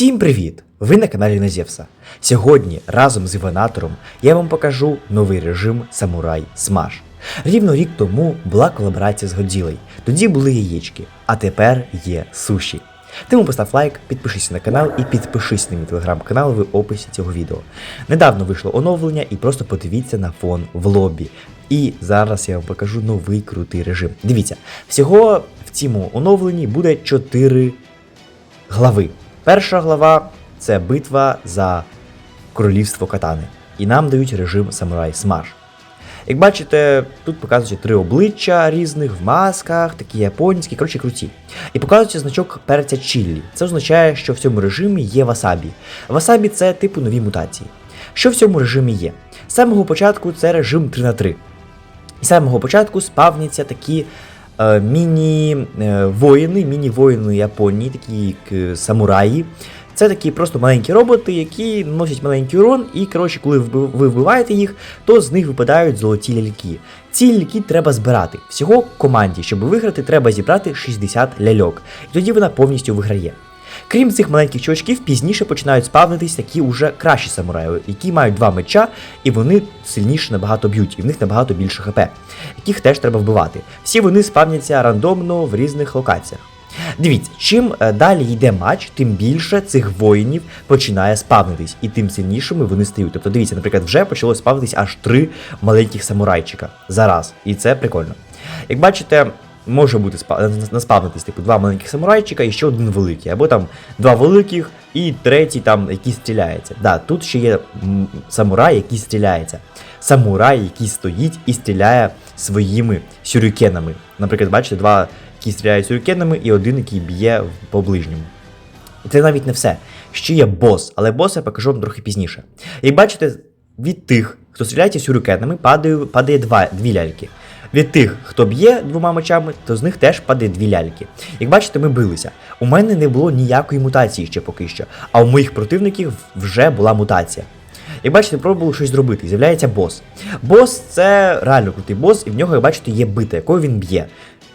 Всім привіт! Ви на каналі Назєвса. Сьогодні разом з Іванатором я вам покажу новий режим Самурай Смаш. Рівно рік тому була колаборація з Годзілей. Тоді були яєчки, а тепер є суші. Тому постав лайк, підпишись на канал і підпишись на мій телеграм-канал в описі цього відео. Недавно вийшло оновлення і просто подивіться на фон в лобі. І зараз я вам покажу новий крутий режим. Дивіться, всього в цьому оновленні буде 4 глави. Перша глава це битва за королівство катани. І нам дають режим Самурай Смаш. Як бачите, тут показують три обличчя різних в масках, такі японські, коротше круті. І показується значок перця чіллі. Це означає, що в цьому режимі є васабі. Васабі це типу нові мутації. Що в цьому режимі є? З самого початку це режим 3 на 3 І з самого початку спавняться такі міні-воїни, міні-воїни Японії, такі як е, самураї. Це такі просто маленькі роботи, які носять маленький урон, і коротше, коли ви вбиваєте їх, то з них випадають золоті ляльки. Ці ляльки треба збирати. Всього команді, щоб виграти, треба зібрати 60 ляльок. І тоді вона повністю виграє. Крім цих маленьких чувачків, пізніше починають спавнитись такі уже кращі самураї, які мають два меча, і вони сильніше набагато б'ють, і в них набагато більше хп, яких теж треба вбивати. Всі вони спавняться рандомно в різних локаціях. Дивіться, чим е, далі йде матч, тим більше цих воїнів починає спавнитись, і тим сильнішими вони стають. Тобто, дивіться, наприклад, вже почало спавнитись аж три маленьких самурайчика зараз, і це прикольно. Як бачите, може бути спа- наспавнитись, типу, два маленьких самурайчика і ще один великий, або там два великих і третій там, який стріляється. Да, тут ще є самурай, який стріляється. Самурай, який стоїть і стріляє своїми сюрікенами. Наприклад, бачите, два, які стріляють сюрікенами, і один, який б'є по ближньому. І це навіть не все. Ще є бос, але бос я покажу вам трохи пізніше. Як бачите, від тих, хто стріляє сюрикенами, падає, падає два, дві ляльки. Від тих, хто б'є двома мечами, то з них теж падає дві ляльки. Як бачите, ми билися. У мене не було ніякої мутації ще поки що, а у моїх противників вже була мутація. Як бачите, пробували щось зробити, з'являється бос. Бос це реально крутий бос, і в нього, як бачите, є бита, якою він б'є.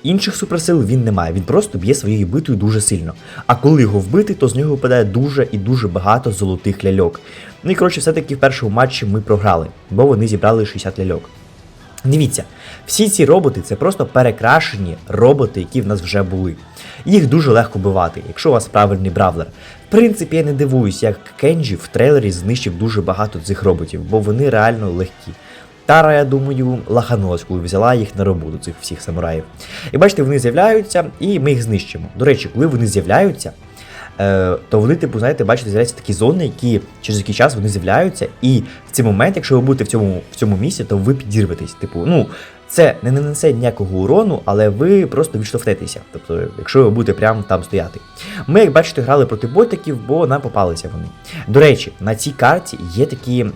Інших суперсил він не має, він просто б'є своєю битою дуже сильно. А коли його вбити, то з нього випадає дуже і дуже багато золотих ляльок. Ну і коротше, все-таки в першому матчі ми програли, бо вони зібрали 60 ляльок. Дивіться, всі ці роботи це просто перекрашені роботи, які в нас вже були. Їх дуже легко бивати, якщо у вас правильний бравлер. В принципі, я не дивуюсь, як Кенджі в трейлері знищив дуже багато цих роботів, бо вони реально легкі. Тара, я думаю, лаханулась, коли взяла їх на роботу, цих всіх самураїв. І бачите, вони з'являються, і ми їх знищимо. До речі, коли вони з'являються, то вони, типу, знаєте, бачите, з'являються такі зони, які через який час вони з'являються, і в цей момент, якщо ви будете в цьому, в цьому місці, то ви підірветесь. Типу, ну, це не нанесе ніякого урону, але ви просто відштовхнетеся. Тобто, якщо ви будете прямо там стояти. Ми, як бачите, грали проти ботиків, бо нам попалися вони. До речі, на цій карті є такі е,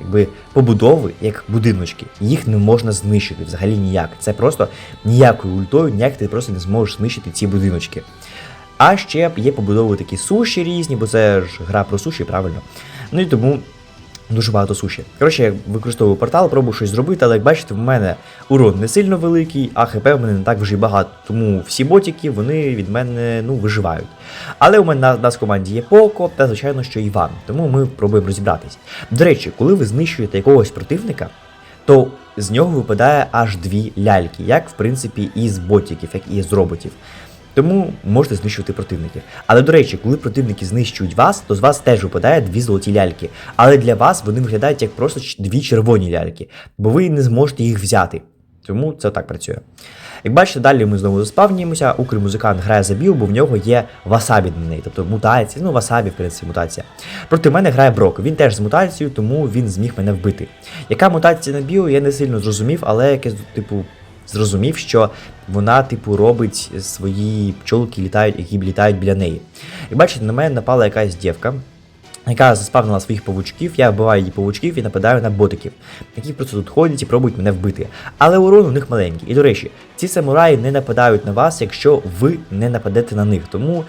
якби, побудови, як будиночки. Їх не можна знищити взагалі ніяк. Це просто ніякою ультою, ніяк ти просто не зможеш знищити ці будиночки. А ще є побудови такі суші різні, бо це ж гра про суші, правильно. Ну і тому дуже багато суші. Коротше, я використовую портал, пробую щось зробити, але як бачите, в мене урон не сильно великий, а хп в мене не так вже й багато. Тому всі ботики вони від мене ну, виживають. Але у мене на нас в команді є Поко та, звичайно, що Іван. Тому ми пробуємо розібратись. До речі, коли ви знищуєте якогось противника, то з нього випадає аж дві ляльки, як в принципі і з ботиків, як і з роботів. Тому можете знищувати противників. Але до речі, коли противники знищують вас, то з вас теж випадає дві золоті ляльки. Але для вас вони виглядають як просто дві червоні ляльки, бо ви не зможете їх взяти. Тому це так працює. Як бачите, далі ми знову заспавнюємося. Укр музикант грає за біл, бо в нього є васабі на неї, тобто мутація. Ну, васабі, в принципі, мутація. Проти мене грає Брок. Він теж з мутацією, тому він зміг мене вбити. Яка мутація на біо, я не сильно зрозумів, але якесь, типу, зрозумів, що вона, типу, робить свої пчолки, літають, які літають біля неї. Як бачите, на мене напала якась дівка. Яка заспавнила своїх павучків, я вбиваю її павучків і нападаю на ботиків, які просто тут ходять і пробують мене вбити. Але урон у них маленький. І до речі, ці самураї не нападають на вас, якщо ви не нападете на них. Тому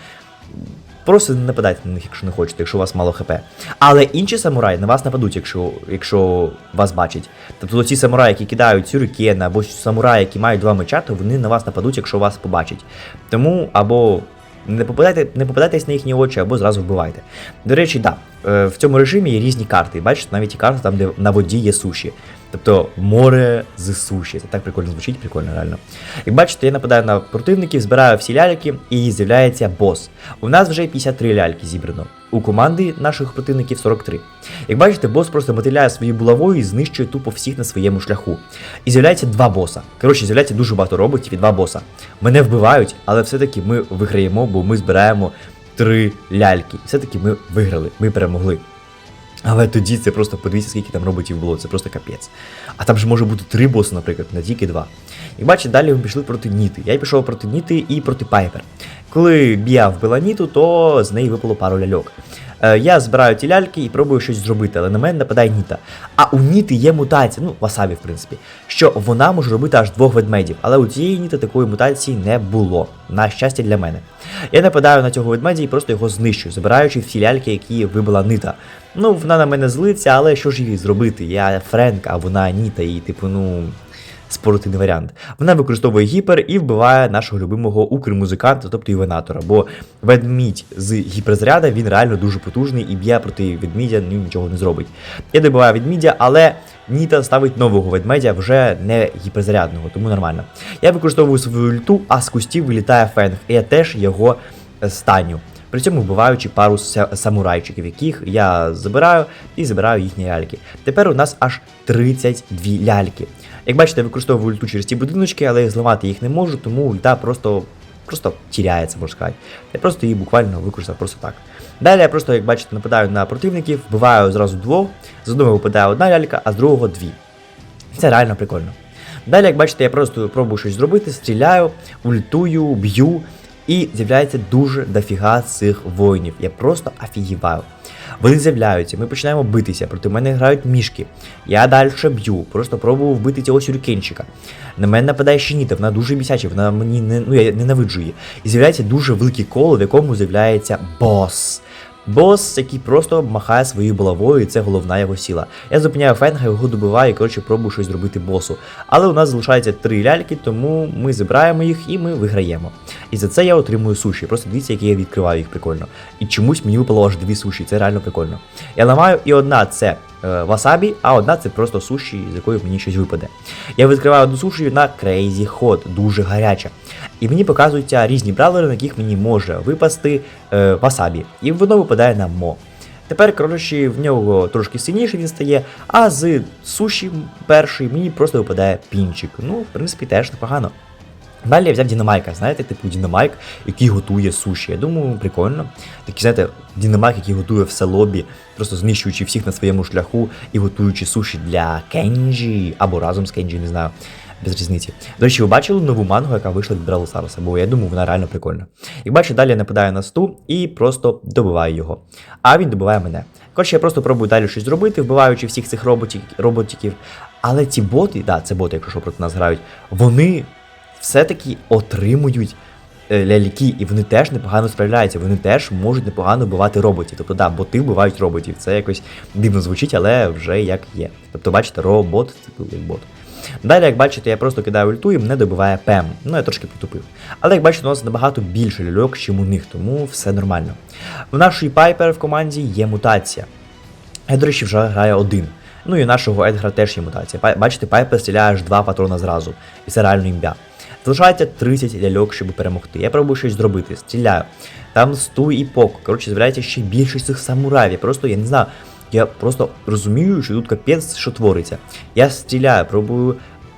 просто не нападайте на них, якщо не хочете, якщо у вас мало хп. Але інші самураї на вас нападуть, якщо, якщо вас бачать. Тобто ці самураї, які кидають сюрикена, або самураї, які мають два меча, то вони на вас нападуть, якщо вас побачать. Тому або Не попадайте, не попадайтесь на їхні очі або зразу вбивайте. До речі, да, в цьому режимі є різні карти. Бачите, навіть і карти там, де на воді є суші. Тобто море з суші. Це так прикольно звучить, прикольно, реально. Як бачите, я нападаю на противників, збираю всі ляльки і з'являється бос. У нас вже 53 ляльки зібрано. У команди наших противників 43. Як бачите, бос просто мотиляє своєю булавою і знищує тупо всіх на своєму шляху. І з'являється два боса. Коротше, з'являється дуже багато роботів і два боса. Мене вбивають, але все-таки ми виграємо, бо ми збираємо три ляльки. І все-таки ми виграли, ми перемогли. Але тоді це просто подивіться, скільки там роботів було, це просто капець. А там же може бути три боси, наприклад, не тільки два. І бачите, далі ми пішли проти Ніти. Я пішов проти Ніти і проти Пайпер. Коли Бія вбила Ніту, то з неї випало пару ляльок. Е, я збираю ті ляльки і пробую щось зробити, але на мене нападає Ніта. А у Ніти є мутація, ну, васабі, в принципі, що вона може робити аж двох ведмедів, але у цієї Ніти такої мутації не було. На щастя для мене. Я нападаю на цього ведмедя і просто його знищую, забираючи всі ляльки, які вибила Нита. Ну, вона на мене злиться, але що ж їй зробити? Я Френк, а вона Ніта, і типу, ну. Споротний варіант. Вона використовує гіпер і вбиває нашого любимого укр-музиканта, тобто івенатора. Бо ведмідь з гіперзаряда він реально дуже потужний і б'є проти ведмідя, ну нічого не зробить. Я добиваю ведмідя, але Ніта ставить нового ведмедя, вже не гіперзарядного, тому нормально. Я використовую свою ульту, а з кустів вилітає фенг, і я теж його станю. При цьому вбиваючи пару самурайчиків, яких я забираю і забираю їхні ляльки. Тепер у нас аж 32 ляльки. Як бачите, я використовую ульту через ці будиночки, але зламати їх не можу, тому ульта просто просто тіряється, можна сказати. Я просто її буквально використав просто так. Далі я просто, як бачите, нападаю на противників, вбиваю зразу двох, з одного випадає одна лялька, а з другого дві. Це реально прикольно. Далі, як бачите, я просто пробую щось зробити, стріляю, ультую, б'ю, і з'являється дуже дофіга цих воїнів. Я просто офігіваю. Вони з'являються, ми починаємо битися, проти мене грають мішки. Я далі б'ю, просто пробую вбити цього сюрикенчика. На мене нападає щеніта, вона дуже бісяча, вона мені не. Ну я ненавиджу її. І з'являється дуже велике коло, в якому з'являється бос. Бос, який просто махає своєю булавою, і це головна його сіла. Я зупиняю Фенга, його добиваю і коротше пробую щось зробити босу. Але у нас залишається три ляльки, тому ми зібраємо їх і ми виграємо. І за це я отримую суші. Просто дивіться, які я відкриваю їх прикольно. І чомусь мені випало аж дві суші, це реально прикольно. Я ламаю, і одна це васабі, а одна це просто суші, з якої мені щось випаде. Я відкриваю одну суші на Crazy Hot, дуже гаряча. І мені показуються різні бравлери, на яких мені може випасти е, васабі. І воно випадає на мо. Тепер, коротше, в нього трошки сильніше він стає, а з суші перший мені просто випадає пінчик. Ну, в принципі, теж непогано. Далі я взяв Дінамайка, знаєте, типу Дінамайк, який готує суші. Я думаю, прикольно. Такий, знаєте, Дінамайк, який готує все лобі, просто знищуючи всіх на своєму шляху і готуючи суші для Кенджі або разом з Кенджі, не знаю. Без різниці. До речі, ви бачили нову мангу, яка вийшла від Бралу Саруса, бо я думаю, вона реально прикольна. Як бачите, далі я нападаю на сту і просто добиваю його. А він добиває мене. Коротше, я просто пробую далі щось зробити, вбиваючи всіх цих роботів, роботиків. Але ці боти, да, це боти, якщо що проти нас грають, вони все-таки отримують е, ляльки, і вони теж непогано справляються, вони теж можуть непогано вбивати роботів. Тобто, да, боти вбивають роботів. Це якось дивно звучить, але вже як є. Тобто, бачите, робот, типу як бот. Далі, як бачите, я просто кидаю ульту і мене добиває ПЕМ. Ну, я трошки потупив. Але як бачите, у нас набагато більше ляльок, чим у них, тому все нормально. В нашої Пайпер в команді є мутація. Я, до речі, вже граю один. Ну і у нашого Едгара теж є мутація. Бачите, Пайпер стріляє аж два патрона зразу. І це реально імбя. Залишається 30 ляльок, щоб перемогти. Я пробую щось зробити, стріляю. Там сту і пок. Коротше, з'являється ще більше цих самураїв. Я просто, я не знаю, я просто розумію, що тут капець, що твориться. Я стріляю, пробую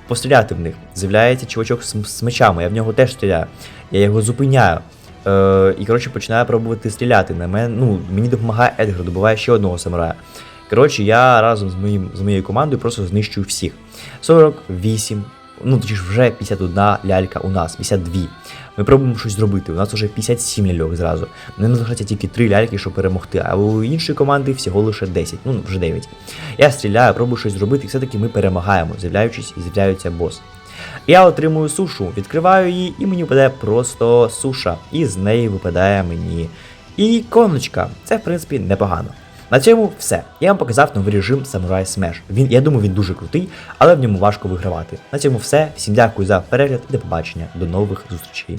постріляти в них. З'являється чувачок з, з мечами, я в нього теж стріляю. Я його зупиняю. Е, і коротше починаю пробувати стріляти. На мене, ну, мені допомагає Едгар, добиває ще одного самурая. Коротше, я разом з, моїм, з моєю командою просто знищую всіх. 48, ну точніше вже 51 лялька у нас, 52. Ми пробуємо щось зробити. У нас вже 57 ляльок зразу. Нам залишається тільки 3 ляльки, щоб перемогти, а у іншої команди всього лише 10, ну вже 9. Я стріляю, пробую щось зробити, і все-таки ми перемагаємо, з'являючись і з'являється бос. Я отримую сушу, відкриваю її, і мені випадає просто суша. І з неї випадає мені і коночка. Це, в принципі, непогано. На цьому все. Я вам показав новий режим Samurai Smash. Він, я думаю, він дуже крутий, але в ньому важко вигравати. На цьому все. Всім дякую за перегляд і до побачення. До нових зустрічей.